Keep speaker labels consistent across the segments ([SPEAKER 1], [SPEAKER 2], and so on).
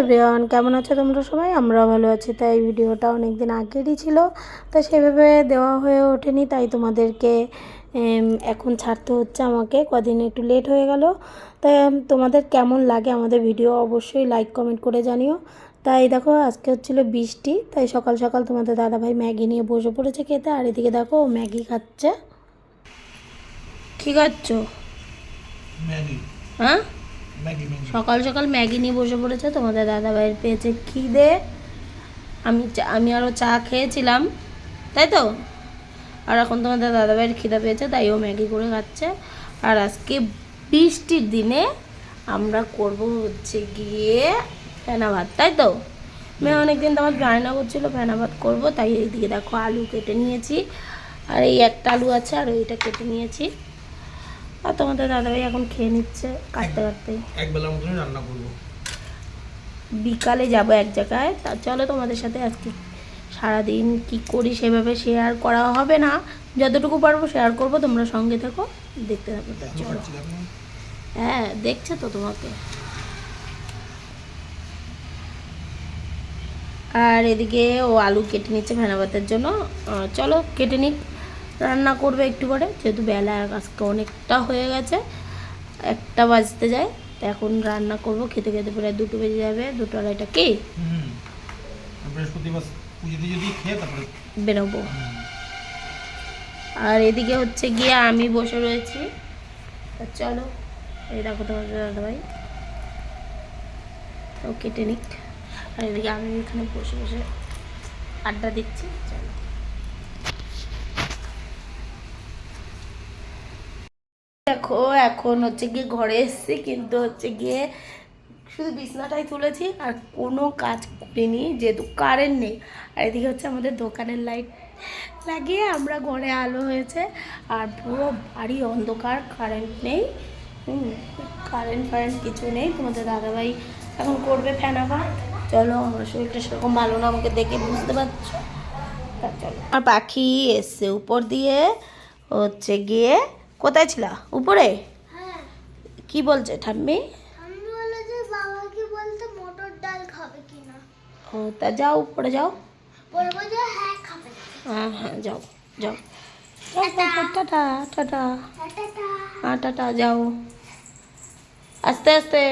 [SPEAKER 1] Everyone কেমন আছো তোমরা সবাই? আমরা ভালো আছি। তাই এই ভিডিওটা অনেক দিন আগেরই ছিল তাই সেভাবে দেওয়া হয়ে ওঠেনি তাই তোমাদেরকে এখন ছাড়তে হচ্ছে আমাকে। কদিন একটু লেট হয়ে গেল তাই তোমাদের কেমন লাগে আমাদের ভিডিও অবশ্যই লাইক কমেন্ট করে জানিও। তাই দেখো আজকে হচ্ছিল বৃষ্টি তাই সকাল সকাল তোমাদের দাদাভাই ম্যাগি নিয়ে বসে পড়েছে খেতে আর এদিকে দেখো ও ম্যাগি খাচ্ছে। কী খাচ্ছ? হ্যাঁ? সকাল সকাল ম্যাগি নিয়ে বসে পড়েছে, তোমাদের দাদা ভাইয়ের পেয়েছে খিদে। আমি আমি আরও চা খেয়েছিলাম, তাই তো? আর এখন তোমাদের দাদা ভাইয়ের খিদে পেয়েছে, তাই ও ম্যাগি করে খাচ্ছে। আর আজকে বৃষ্টির দিনে আমরা করব হচ্ছে গিয়ে ফেনা ভাত, তাই তো? মেয়ে অনেকদিন তো আমার রান্না করছিল, ফেনা ভাত করব, তাই এইদিকে দেখো আলু কেটে নিয়েছি। আর এই একটা আলু আছে, আর এইটা কেটে নিয়েছি। আর তোমাদের দাদাভাই এখন খেয়ে নিচ্ছে কাটতে কাটতে।
[SPEAKER 2] এক বেলার মতনই রান্না করব।
[SPEAKER 1] বিকালে যাব এক জায়গায় তা চলো তোমাদের সাথে আজকে সারাদিন কি করি সেভাবে শেয়ার করা হবে না। যতটুকু পারব শেয়ার করব তোমরা সঙ্গে থেকো দেখতে থাকো। চলো। হ্যাঁ দেখছে তো তোমাকে। আর এদিকে ও আলু কেটে নিচ্ছে ভেনা ভাতের জন্য। আহ, চলো কেটে নিক। রান্না করবে একটু পরে যেহেতু বেলা আজকে অনেকটা হয়ে গেছে একটা বাজতে যায় তো এখন রান্না করব খেতে খেতে পরে দুটো বেজে যাবে দুটো আড়াইটা কি? বেরোবো। আর এদিকে হচ্ছে গিয়ে আমি বসে রয়েছি। চলো এই দেখো তোমাদের দাদাভাই। তো কেটে নিক। আর এদিকে আমি এখানে বসে বসে আড্ডা দিচ্ছি চলো। দেখো, এখন হচ্ছে গিয়ে ঘরে এসেছি, কিন্তু হচ্ছে গিয়ে শুধু বিছনাটাই তুলেছি আর কোনো কাজ করিনি, যেহেতু কারেন্ট নেই। আর এদিকে হচ্ছে আমাদের দোকানের লাইট লাগিয়ে আমরা ঘরে আলো হয়েছে, আর পুরো বাড়ি অন্ধকার কারেন্ট নেই। কারেন্ট ফারেন্ট কিছু নেই। তোমাদের দাদাভাই এখন করবে ফ্যান আবার চলো, আমার শরীরটা সেরকম ভালো না, আমাকে দেখে বুঝতে পারছ? চলো। আর পাখি এসছে উপর দিয়ে, হচ্ছে গিয়ে কোথায় ছিল? উপরে?
[SPEAKER 3] হ্যাঁ।
[SPEAKER 1] কি বলছে ঠাম্মি?
[SPEAKER 3] বাবাকে বলতে মটর ডাল খাবে কিনা।
[SPEAKER 1] ও তা যাও উপরে যাও।
[SPEAKER 3] বলব যে হ্যাঁ খাবে।
[SPEAKER 1] হ্যাঁ হ্যাঁ যাও যাও। টাটা। Tata tata.
[SPEAKER 3] টাটা।
[SPEAKER 1] হ্যাঁ টাটা যাও। আস্তে আস্তে।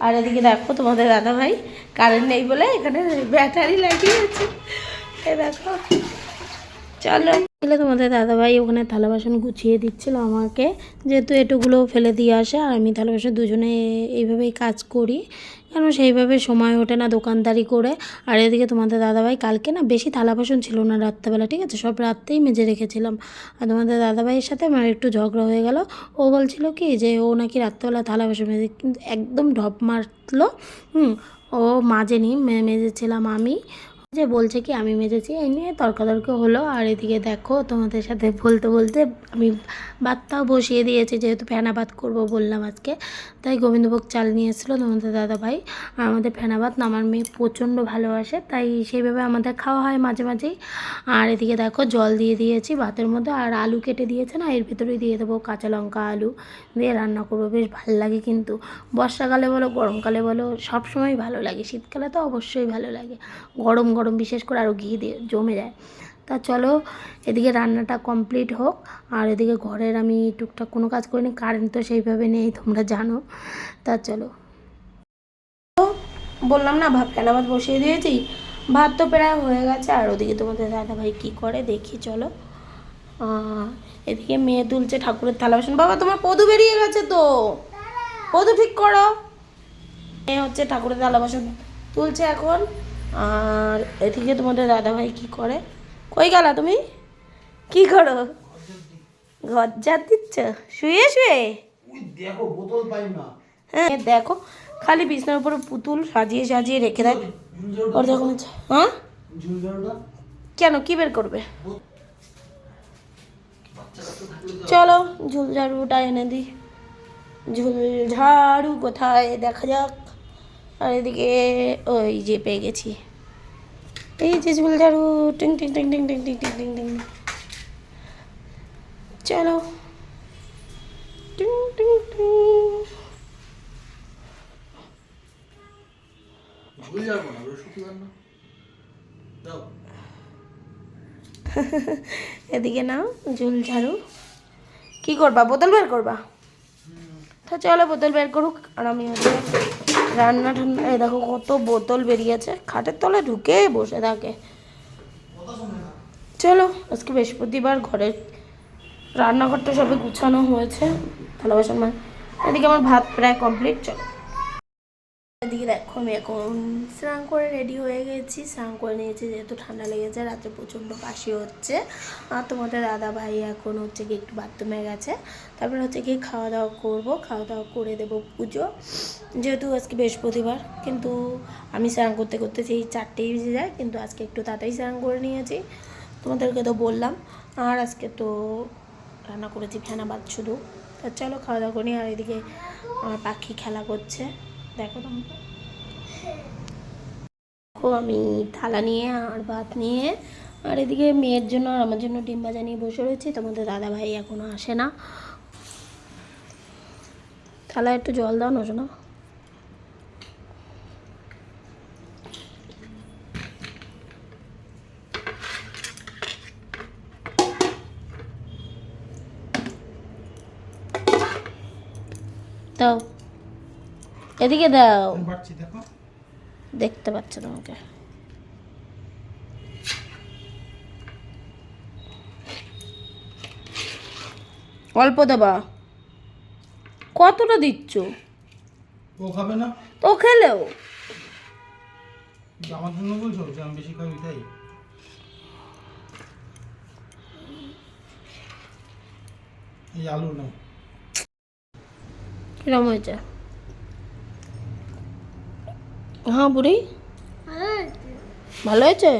[SPEAKER 1] আর এদিকে দেখো তোমাদের দাদা ভাই কারেন্ট নেই বলে এখানে ব্যাটারি লাগিয়েছে। এ দেখো। চলো। এগুলো তোমাদের দাদাভাই ওখানে থালা বাসন গুছিয়ে দিচ্ছিল আমাকে, যেহেতু এটুগুলো ফেলে দিয়ে আসে, আর আমি থালা বাসন দুজনে এইভাবেই কাজ করি। কেন সেইভাবে সময় ওঠে না দোকানদারি করে। আর এদিকে তোমাদের দাদাভাই কালকে না বেশি থালা বাসন ছিল না রাত্রেবেলা, ঠিক আছে? সব রাত্রেই মেজে রেখেছিলাম। আর তোমাদের দাদাভাইয়ের সাথে আমার একটু ঝগড়া হয়ে গেল। ও বলছিল কি যে ও নাকি রাত্রেবেলা থালা বাসন মেজে একদম ঢপ মারলো। হুম, ও মাজেনি মেজেছিলাম আমি। যে বলছে কি, আমি মেজেছি, এই নিয়ে তর্কাতর্ক হলো। আর এদিকে দেখো, তোমাদের সাথে বলতে বলতে আমি ভাতটাও বসিয়ে দিয়েছি, যেহেতু ফেনা ভাত করব বললাম আজকে। তাই গোবিন্দভোগ চাল নিয়ে এসেছিল তোমাদের দাদা ভাই আর আমাদের ফেনা ভাত না, আমার মেয়ে প্রচণ্ড ভালোবাসে, তাই সেইভাবে আমাদের খাওয়া হয় মাঝে মাঝেই। আর এদিকে দেখো জল দিয়ে দিয়েছি ভাতের মধ্যে, আর আলু কেটে দিয়েছে না, এর ভিতরেই দিয়ে দেবো কাঁচা লঙ্কা, আলু। দিয়ে রান্না করব, বেশ ভালো লাগে কিন্তু। বর্ষাকালে বলো, গরমকালে বলো সবসময় ভালো লাগে, শীতকালে তো অবশ্যই ভালো লাগে। গরম গরম বিশেষ করে আরও ঘি দিয়ে জমে যায়। তা চলো, এদিকে রান্নাটা কমপ্লিট হোক। আর এদিকে ঘরের আমি টুকটাক কোনো কাজ করিনি কারেন্ট তো সেইভাবে নেই, তোমরা জানো। তা চলো। বললাম না, ভাত ভাত বসিয়ে দিয়েছি। ভাত তো প্রায় হয়ে গেছে, আর ওদিকে তোমাদের দাদা ভাই কী করে দেখি, চলো। এদিকে মেয়ে তুলছে ঠাকুরের থালা বাসন। বাবা, তোমার পদু বেরিয়ে গেছে তো? পদু ঠিক করো। মেয়ে হচ্ছে ঠাকুরের থালা বাসন তুলছে এখন। আর এদিকে তোমাদের দাদা ভাই কী করে? কই গেলা তুমি? কি করো? ঘর যা দিচ্ছ? শুয়ে শুয়ে?
[SPEAKER 2] দেখো বোতল পাই না।
[SPEAKER 1] হ্যাঁ দেখো খালি বিছনার উপরে পুতুল সাজিয়ে সাজিয়ে রেখে দেয়। ওর যখন হ্যাঁ? কেন? কি বের করবে? চলো ঝুল ঝাড়ুটা এনে দিই। ঝুল ঝাড়ু কোথায়? দেখা যাক। আর এদিকে ওই যে পেয়ে গেছি। এই যে ঝুল ঝাড়ু টিং টিং টিং টিং টিং টিং টিং টিং টিং। চলো। টিং টিং টিং। এদিকে নাও ঝুল ঝাড়ু কি করবা? বোতল বের করবা? তো চলো বোতল বের করুক আর আমি হচ্ছে রান্না ঠান্না, এই দেখো কত বোতল বেরিয়েছে। খাটের তলে ঢুকে বসে থাকে। চলো, আজকে বৃহস্পতিবার ঘরের রান্নাঘরটা সবে গুছানো হয়েছে। ভালোবাসার মানে এদিকে আমার ভাত প্রায় কমপ্লিট চলো। দেখো আমি এখন স্নান করে রেডি হয়ে গেছি। স্নান করে নিয়েছি যেহেতু ঠান্ডা লেগেছে রাতে প্রচণ্ড কাশি হচ্ছে। আর তোমাদের দাদা ভাই এখন হচ্ছে কি একটু বাথরুমে গেছে। তারপরে হচ্ছে কি খাওয়া দাওয়া করব। খাওয়া দাওয়া করে দেবো পুজো। যেহেতু আজকে বৃহস্পতিবার, কিন্তু আমি স্নান করতে করতে সেই চারটেই বেজে যায়, কিন্তু আজকে একটু তাড়াতাড়ি স্নান করে নিয়েছি। তোমাদেরকে তো বললাম, আর আজকে তো রান্না করেছি ফেনা ভাত শুধু। তা চলো খাওয়া দাওয়া করি, আর এদিকে আমার পাখি খেলা করছে। দেখো তোমরা। আমি থালা নিয়ে আর ভাত নিয়ে আর এদিকে মেয়ের জন্য আর আমার জন্য ডিম ভাজা নিয়ে বসে রয়েছি। তোমাদের দাদা ভাই এখনও আসে না। থালা একটু জল দাও না শোনা। এদিকে দাও।
[SPEAKER 2] দেখো।
[SPEAKER 1] দেখতে পাচ্ছ তোমাকে। অল্প দেবা। কতটা দিচ্ছ?
[SPEAKER 2] ও খাবে না।
[SPEAKER 1] তো খেলেও।
[SPEAKER 2] আমার জন্য বলছো? যে আমি বেশি খাবি তাই? এই আলু
[SPEAKER 1] কিরম হয়েছে? হ্যাঁ বুড়ি? ভালো হয়েছে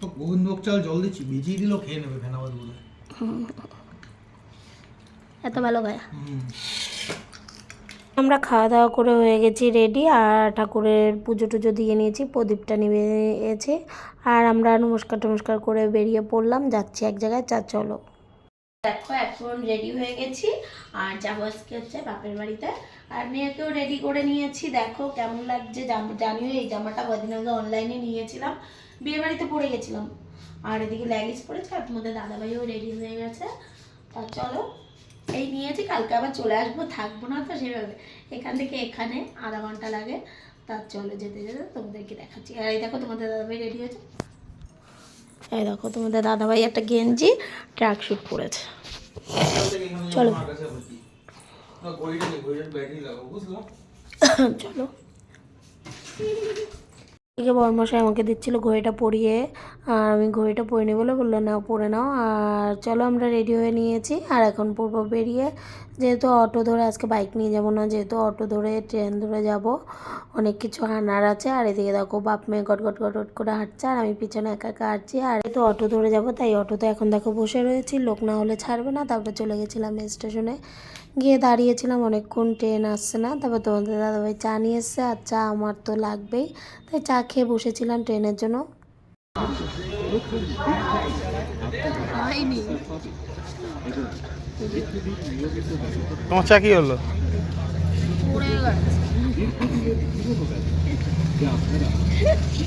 [SPEAKER 2] তো গোবিন্দভোগ চাল জল দিচ্ছি ভিজিয়ে দিলেও খেয়ে নেবে ফেনাবাদ বলে।
[SPEAKER 1] এত ভালো গায়ে আমরা খাওয়া দাওয়া করে হয়ে গেছি রেডি আর ঠাকুরের পুজো টুজো দিয়ে নিয়েছি প্রদীপটা নিয়েছি আর আমরা নমস্কার টমস্কার করে বেরিয়ে পড়লাম যাচ্ছি এক জায়গায় চা চলো। দেখো এখন রেডি হয়ে গেছি আর যাব আজকে হচ্ছে বাপের বাড়িতে। আর মেয়েকেও রেডি করে নিয়েছি। দেখো কেমন লাগছে। জানিও এই জামাটা কদিন আগে অনলাইনে নিয়েছিলাম। বিয়ে বাড়িতে পরে গেছিলাম। আর এদিকে ল্যাগেজ পরেছে আর তোমাদের দাদাভাইও রেডি হয়ে গেছে। তা চলো এই নিয়েছি। কালকে আবার চলে আসব থাকব না তো সেভাবে। এখান থেকে এখানে আধা ঘণ্টা লাগে। তার চলো যেতে যেতে তোমাদেরকে দেখাচ্ছি। আর এই দেখো তোমাদের দাদাভাই রেডি হয়েছে। এই দেখো তোমাদের দাদাভাই একটা গেঞ্জি ট্র্যাক শুট পরেছে চলো।
[SPEAKER 2] ঘড়িটা নেই ঘড়িটার ব্যাটারি লাগাবো বুঝলো
[SPEAKER 1] চলো এদিকে বর্মশাই আমাকে দিচ্ছিল ঘড়িটা পরিয়ে। আর আমি ঘড়িটা পরিনি বলে বলল, নাও, পরে নাও। আর চলো আমরা রেডি হয়ে নিয়েছি। আর এখন পূর্ব বেরিয়ে। যেহেতু অটো ধরে আজকে বাইক নিয়ে যাব না, যেহেতু অটো ধরে ট্রেন ধরে যাব, অনেক কিছু আনার আছে। আর এদিকে দেখো, বাপ মেয়ে গট গট গট গট করে হাঁটছে, আর আমি পিছনে একা একা হাঁটছি। আর যেহেতু অটো ধরে যাব, তাই অটোতে এখন দেখো বসে রয়েছি। লোক না হলে ছাড়বে না। তারপর চলে গেছিলাম স্টেশনে। গিয়ে দাঁড়িয়েছিলাম, অনেকক্ষণ ট্রেন আসছে না। তারপর তোমাদের দাদাভাই চা নিয়ে এসছে, আর চা আমার তো লাগবেই। তাই চা খেয়ে বসেছিলাম ট্রেনের জন্য।
[SPEAKER 2] তোমার চা কি হলো?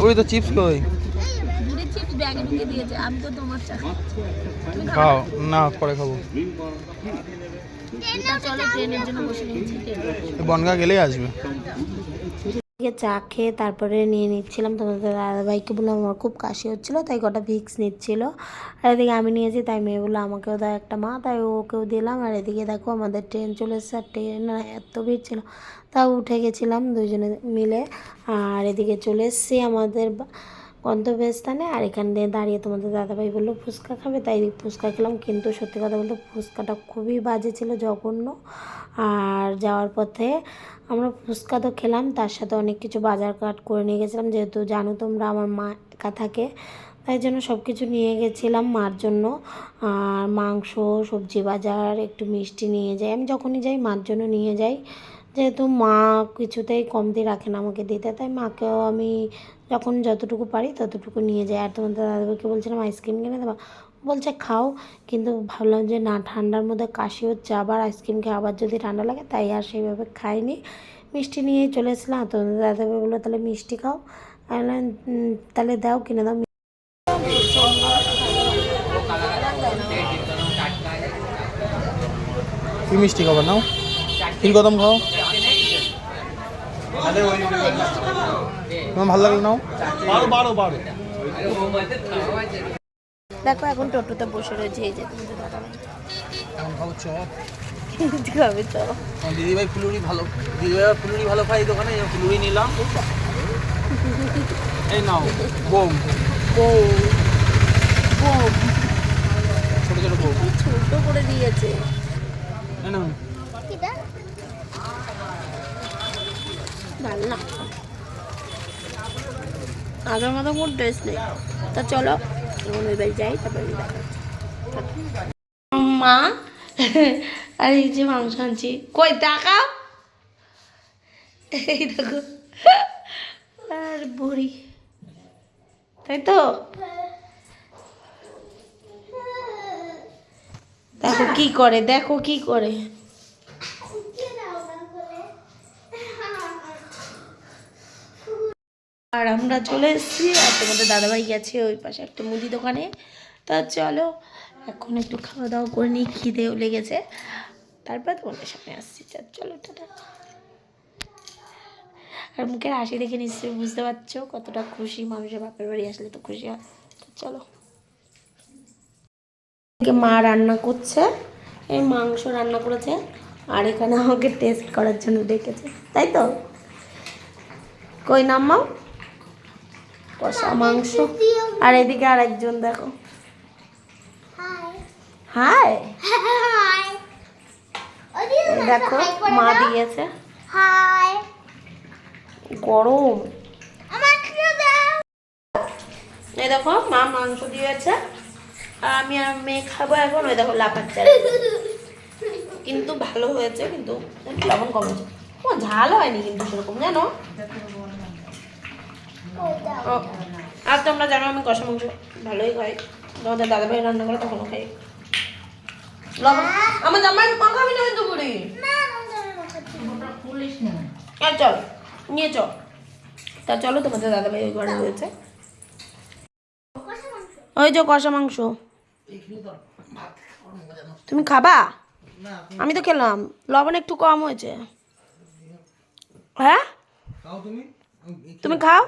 [SPEAKER 2] ওই তো চিপস কই? খাও না পরে খাব।
[SPEAKER 1] চলো ট্রেনের জন্য বসে নিয়েছি
[SPEAKER 2] বনগা গেলেই আসবে।
[SPEAKER 1] চা খেয়ে তারপরে নিয়ে নিচ্ছিলাম। তোমাদের দাদাভাইকে বললাম, আমার খুব কাশি হচ্ছিল, তাই কটা ভিক্স নিচ্ছিল। আর এদিকে আমি নিয়েছি তাই মেয়ে বলল, আমাকেও দেয় একটা মা। তাই ওকেও দিলাম। আর এদিকে দেখো, আমাদের ট্রেন চলে এসছে, আর ট্রেন এত ভিড় ছিল, তাও উঠে গেছিলাম দুজনে মিলে। আর এদিকে চলে এসছি আমাদের গন্তব্যস্থানে। আর এখান দিয়ে দাঁড়িয়ে তোমাদের দাদাভাই বলল, ফুচকা খাবে? তাই ফুচকা খেলাম। কিন্তু সত্যি কথা বলতে, ফুচকাটা খুবই বাজে ছিল, জঘন্য। আর যাওয়ার পথে আমরা ফুচকা তো খেলাম, তার সাথে অনেক কিছু বাজার কাট করে নিয়ে গেছিলাম। যেহেতু জানো তোমরা আমার মা একা থাকে, তাই জন্য সব কিছু নিয়ে গেছিলাম মার জন্য। আর মাংস, সবজি বাজার, একটু মিষ্টি নিয়ে যাই। আমি যখনই যাই, মার জন্য নিয়ে যাই। যেহেতু মা কিছুতেই কমতি রাখে না আমাকে দিতে, তাই মাকেও আমি যখন যতটুকু পারি ততটুকু নিয়ে যাই। আর তোমাদের দাদাকে বলছিলাম, আইসক্রিম কিনে দেবা? বলছে খাও কিন্তু ভাবলাম যে না ঠান্ডার মধ্যে কাশি হচ্ছে আবার আইসক্রিম খেয়ে আবার যদি ঠান্ডা লাগে তাই আর সেইভাবে খাইনি। মিষ্টি নিয়েই চলে এসলাম তো দাদাভাই বলল তাহলে মিষ্টি খাও। আমি বললাম, "উম, তাহলে দাও কিনে দাও।
[SPEAKER 2] কি মিষ্টি খাবার নাও? তিল কদম খাও। তোমার ভালো লাগল নাও? বারো বারো বারো।
[SPEAKER 1] দেখো এখন টোটোতে বসে রয়েছে এই যে
[SPEAKER 2] খাব
[SPEAKER 1] ঠিক হবে তো
[SPEAKER 2] দিদিভাই ফুলুরি ভালো দিদিভাই ফুলুরি ভালো খাই দোকানে এই ফুলুরি নিলাম। এই নাও বোম
[SPEAKER 1] বউ। বউ।
[SPEAKER 2] ছোটো ছোটো বোম
[SPEAKER 1] ছোট করে দিয়েছে।
[SPEAKER 2] এই নাও।
[SPEAKER 3] কিটা?
[SPEAKER 1] ভালো না। আগের মতো কোনো ড্রেস নেই। তা চলো আর এই যে মাংস আনছি কই এই দেখো আর বুড়ি তাই তো দেখো কি করে দেখো কি করে
[SPEAKER 3] কে দাও না করে
[SPEAKER 1] আর আমরা চলে এসেছি আর তোমাদের দাদাভাই গেছে ওই পাশে একটা মুদি দোকানে। তা চলো, এখন একটু খাওয়া দাওয়া করে নিই, খিদেও লেগেছে। তারপর তোমাদের সামনে আসছি। চলো, টাটা। আর মুখের হাসি দেখে নিশ্চয়ই বুঝতে পারছ কতটা খুশি মানুষের বাপের বাড়ি আসলে তো খুশি হয়। চলো। মা রান্না করছে, এই মাংস রান্না করেছে, আর এখানে আমাকে টেস্ট করার জন্য ডেকেছে। তাই তো? কই নাম মাও কষা মাংস। আর এদিকে আর একজন দেখো
[SPEAKER 3] হাই
[SPEAKER 1] দেখো মা দিয়েছে। গরম। এই দেখো মা মাংস দিয়েছে। আর আমি আর মেয়ে খাব এখন। ওই দেখো লাফাচ্ছে কিন্তু ভালো হয়েছে কিন্তু একটু লবণ কমেছে ও ঝাল হয়নি কিন্তু সেরকম জানো? ও, আর তোমরা জানো আমি কষা মাংস ভালোই খাই। তোমাদের দাদাভাই রান্না করে তখনও খাই। আমার জামাই মাখাবি না কিন্তু বুড়ি। আর চল নিয়ে চল। তা চলো তোমাদের দাদাভাই ওই ঘরে রয়েছে। ওই যে কষা মাংস। তুমি খাবা? আমি তো খেলাম। লবণ একটু কম হয়েছে। হ্যাঁ?
[SPEAKER 2] তুমি
[SPEAKER 1] খাও?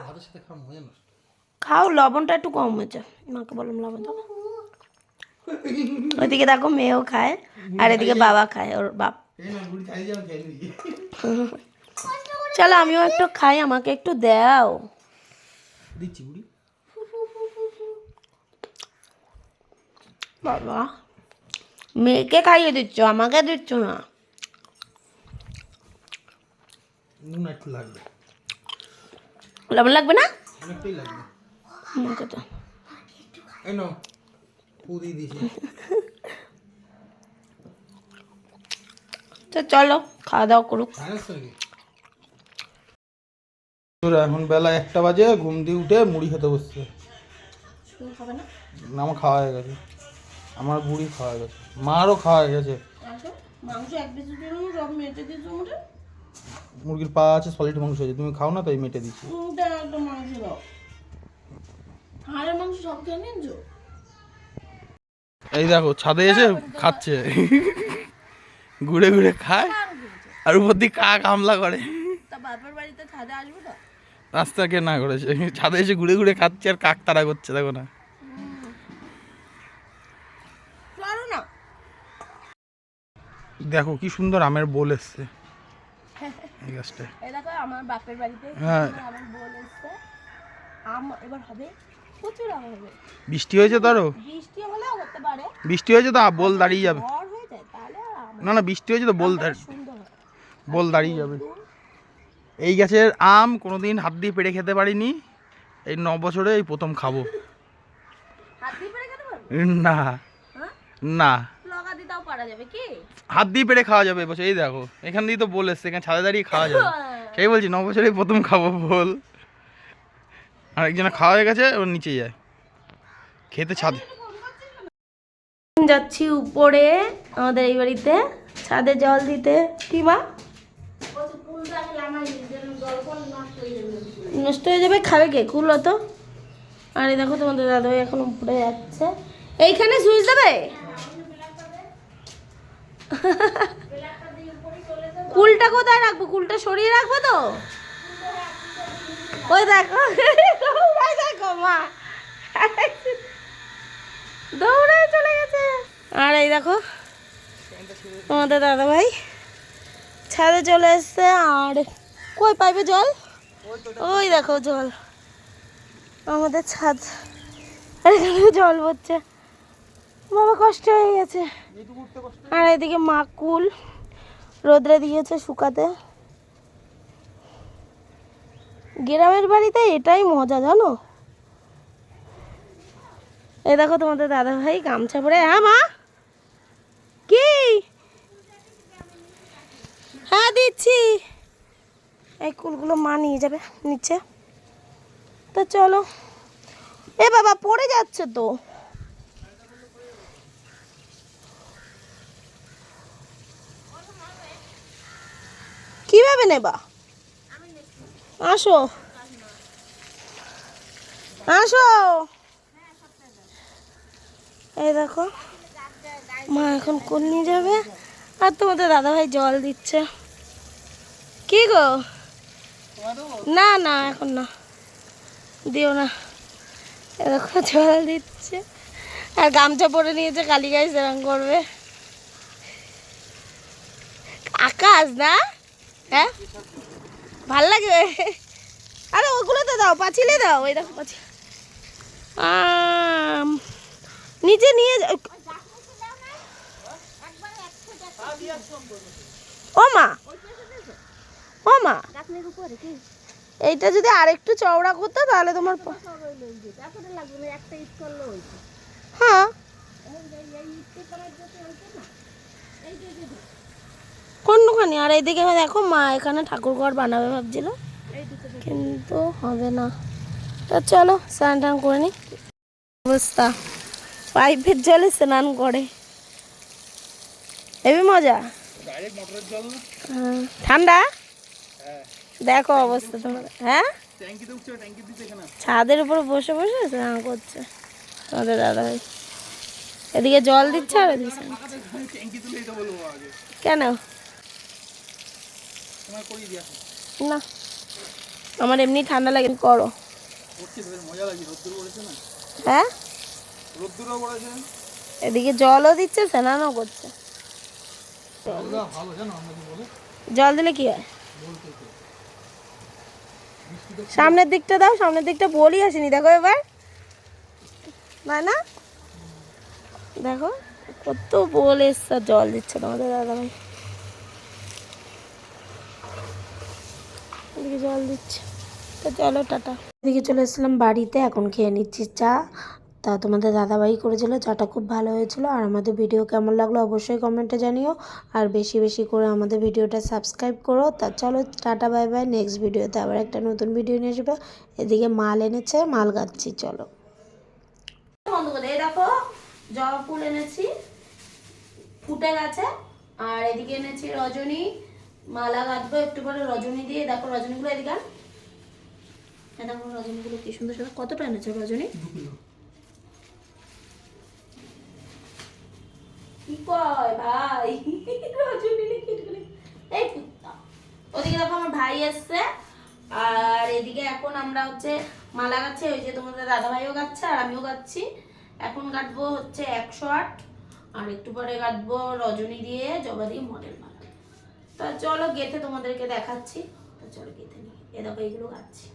[SPEAKER 2] খাও?
[SPEAKER 1] লবণটা একটু কম হয়েছে মাকে বললাম লবণ দাও। ওইদিকে দেখো মেয়েও খায় আর এদিকে বাবা খায় ওর বাপ।
[SPEAKER 2] এই না বুড়ি খাই যাও খেয়ে নিই
[SPEAKER 1] চলো আমিও একটু খাই আমাকে একটু দাও। বাবা মেয়েকে খাইয়ে দিচ্ছ আমাকে দিচ্ছ না?
[SPEAKER 2] একটু লাগবে।
[SPEAKER 1] লবণ লাগবে না? তো
[SPEAKER 2] দিয়ে
[SPEAKER 1] চলো খাওয়া দাওয়া করুক।
[SPEAKER 2] এখন বেলা একটা বাজে ঘুম দিয়ে উঠে মুড়ি খেতে বসছে।
[SPEAKER 1] খাবে না?
[SPEAKER 2] না আমার খাওয়া হয়ে গেছে। আমার বুড়ি খাওয়া হয়ে গেছে। মারও খাওয়া হয়ে গেছে।
[SPEAKER 1] মাংস? এক জন্য সব মেটে মোটে
[SPEAKER 2] মুরগির পা আছে সলিড মাংস আছে তুমি খাও না তাই মেটে দিচ্ছি।
[SPEAKER 1] ওটা একটা মাংস দাও। হাড়ের মাংস সব খেয়ে নিয়েছো?
[SPEAKER 2] এই দেখো ছাদে এসে খাচ্ছে। ঘুরে ঘুরে খায় আর উপর দিয়ে কাক হামলা করে।
[SPEAKER 1] তা বাপের বাড়িতে ছাদে আসব তো?
[SPEAKER 2] রাস্তা কে না করেছে। ছাদে এসে ঘুরে ঘুরে খাচ্ছে আর কাক তারা করছে দেখো না।
[SPEAKER 1] না।
[SPEAKER 2] দেখো কি সুন্দর আমের বোল এসছে। এই গাছটায়
[SPEAKER 1] এই দেখো আমার বাপের বাড়িতে
[SPEAKER 2] হ্যাঁ।
[SPEAKER 1] আমার বল এসছে। আম এবার হবে প্রচুর আম হবে।
[SPEAKER 2] বৃষ্টি হয়েছে
[SPEAKER 1] বৃষ্টি হলেও হতে পারে।
[SPEAKER 2] বৃষ্টি হয়েছে তো বোল দাঁড়িয়ে যাবে।
[SPEAKER 1] ঝড় হয়ে যায় তাহলে
[SPEAKER 2] না না বৃষ্টি হয়েছে তো বোল বোল দাঁড়িয়ে যাবে। এই গাছের আম কোনোদিন হাত দিয়ে পেড়ে খেতে পারিনি। এই ন বছরে এই প্রথম খাব। না।
[SPEAKER 1] হ্যাঁ?
[SPEAKER 2] না।
[SPEAKER 1] লগা দিতেও পারা যাবে কি?
[SPEAKER 2] হাত দিয়ে পেড়ে খাওয়া যাবে এবছর এই দেখো, এখান দিয়ে তো বল এসছে, এখানে ছাদে দাঁড়িয়ে খাওয়া যাবে। সেই বলছি ন বছরে প্রথম খাব, বল। আরেকজনে খাওয়া হয়ে গেছে ওর নিচে যায়। খেতে ছাদে।
[SPEAKER 1] যাচ্ছি উপরে, আমাদের এই বাড়িতে, ছাদে জল দিতে। কি মা? নষ্ট হয়ে যাবে, খাবে কে? খুলো অত। আর দেখো তোমাদের দাদাভাই এখন উপরে যাচ্ছে। এইখানে সুইচ দেবে? কুলটা কোথায় রাখব? কুলটা সরিয়ে রাখব তো? ওই দেখো দেখো মা। দৌড়ায় চলে গেছে। আর এই দেখো, আমাদের দাদা ভাই ছাদে চলে এসছে। আর কই পাইবে জল? ওই দেখো জল। আমাদের ছাদ। জল পড়ছে। বাবা, কষ্ট হয়ে গেছে। আর এদিকে মাকুল রোদ্রে দিয়েছে শুকাতে। গ্রামের বাড়িতে এটাই মজা, জানো? এ দেখো তোমাদের দাদা ভাই গামছা পরে। হ্যাঁ মা? কি? হ্যাঁ দিচ্ছি। এই কুলগুলো মা নিয়ে যাবে নিচে তো চলো। এ বাবা, পড়ে যাচ্ছে তো। কীভাবে নেবা? আসো। আসো। এই দেখো, মা এখন কোন নিয়ে যাবে। আর তোমাদের দাদা ভাই জল দিচ্ছে। কি গো? না না, এখন না। দিও না। এরকম জল দিচ্ছে। আর গামছা পরে নিয়েছে কালী গাছ সেরকম করবে। আকাশ না? হ্যাঁ? ভালো লাগে আরে ওগুলোতে দাও পাঁচিলে দাও। ওই দেখো পাঁচিল। আম, নিচে নিয়ে যাও ও মা। ও মা। এইটা যদি আরেকটু চওড়া করতে তাহলে তোমার হ্যাঁ। কোনখানে? আর এইদিকে দেখো মা এখানে ঠাকুর ঘর বানাবে ভাবছিল। কিন্তু হবে না। তা চলো, স্নান টান করে নি। অবস্থা। পাইপের জলে স্নান করে। হেবি মজা? হ্যাঁ। ঠান্ডা? দেখো অবস্থা তোমার। হ্যাঁ? ছাদের উপর বসে বসে স্নান করছে। তোমাদের দাদা ভাই। এদিকে জল দিচ্ছে আর কেন
[SPEAKER 2] তোমার করিয়ে দিয়ে আসো
[SPEAKER 1] না। আমার এমনি ঠান্ডা লাগে করো। হ্যাঁ? এদিকে জলও দিচ্ছে স্নানও করছে। জল দিলে কি হয়? সামনের দিকটা দাও সামনের দিকটা বলি আসেনি দেখো এবার। না না? দেখো কত বল এসছে জল দিচ্ছে তোমাদের দাদা ভাই এদিকে জল দিচ্ছে। তো চলো টাটা। এদিকে চলে এসেছিলাম বাড়িতে, এখন খেয়ে নিচ্ছি চা। তা তোমাদের দাদাভাই করেছিল, চাটা খুব ভালো হয়েছিল। আর আমাদের ভিডিও কেমন লাগল অবশ্যই কমেন্টে জানিও। আর বেশি বেশি করে আমাদের ভিডিওটা সাবস্ক্রাইব করো। তা চলো টাটা বাই বাই নেক্সট ভিডিওতে আবার একটা নতুন ভিডিও নিয়ে আসবে। এদিকে মাল এনেছে, মাল গাচ্ছি, চলো। দেখো, জবা ফুল এনেছি, ফুটে গেছে। আর এদিকে এনেছি রজনী মালা গাঁথবো একটু পরে রজনী দিয়ে দেখো রজনীগুলো এদিকে। এই দেখো রজনীগুলো কি সুন্দর সুন্দর কতটা এনেছো রজনী? কি কয় ভাই? রজনী এই কুত্তা। ওদিকে দেখো আমার ভাই এসছে আর এদিকে এখন আমরা হচ্ছে মালা গাচ্ছে ওই যে তোমাদের দাদা ভাইও গাচ্ছে আর আমিও গাচ্ছি। এখন গাঁথবো হচ্ছে একশো আট আর একটু পরে গাঁথবো রজনী দিয়ে জবা দিয়ে মডেল। তা চলো গেথে তোমাদেরকে দেখাচ্ছি। তা চলো গেথে নিই। এ দেখো এইগুলো গাচ্ছি।